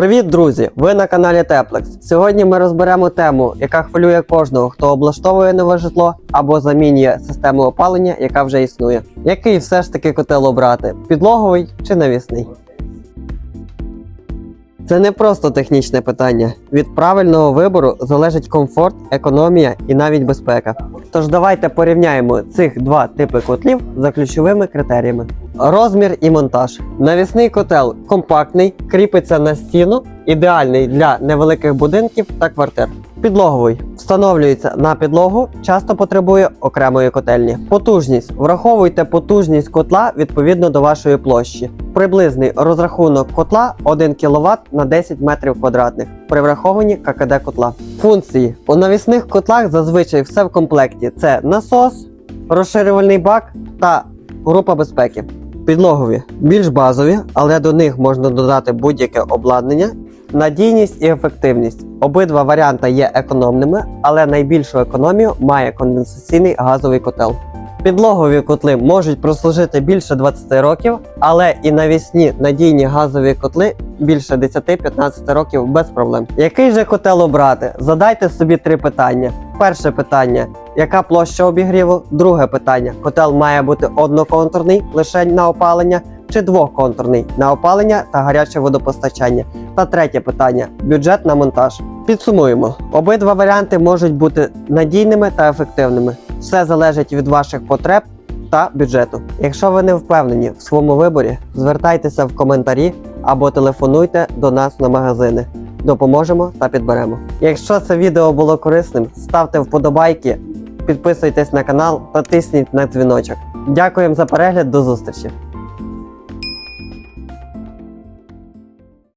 Привіт, друзі! Ви на каналі Теплекс. Сьогодні ми розберемо тему, яка хвилює кожного, хто облаштовує нове житло або замінює систему опалення, яка вже існує. Який все ж таки котел обрати? Підлоговий чи навісний? Це не просто технічне питання. Від правильного вибору залежить комфорт, економія і навіть безпека. Тож давайте порівняємо цих два типи котлів за ключовими критеріями. Розмір і монтаж. Навісний котел компактний, кріпиться на стіну, ідеальний для невеликих будинків та квартир. Підлоговий встановлюється на підлогу, часто потребує окремої котельні. Потужність. Враховуйте потужність котла відповідно до вашої площі. Приблизний розрахунок котла 1 кВт на 10 метрів квадратних при врахованні ККД котла. Функції у навісних котлах зазвичай все в комплекті: це насос, розширювальний бак та група безпеки. Підлогові більш базові, але до них можна додати будь-яке обладнання. Надійність і ефективність. Обидва варіанти є економними, але найбільшу економію має конденсаційний газовий котел. Підлогові котли можуть прослужити більше 20 років, але і навісні надійні газові котли більше 10-15 років без проблем. Який же котел обрати? Задайте собі три питання. Перше питання: яка площа обігріву? Друге питання: котел має бути одноконтурний лише на опалення чи двохконтурний на опалення та гаряче водопостачання. Та третє питання: бюджет на монтаж. Підсумуємо: обидва варіанти можуть бути надійними та ефективними. Все залежить від ваших потреб та бюджету. Якщо ви не впевнені в своєму виборі, звертайтеся в коментарі або телефонуйте до нас на магазини. Допоможемо та підберемо. Якщо це відео було корисним, ставте вподобайки, підписуйтесь на канал та тисніть на дзвіночок. Дякуємо за перегляд, до зустрічі!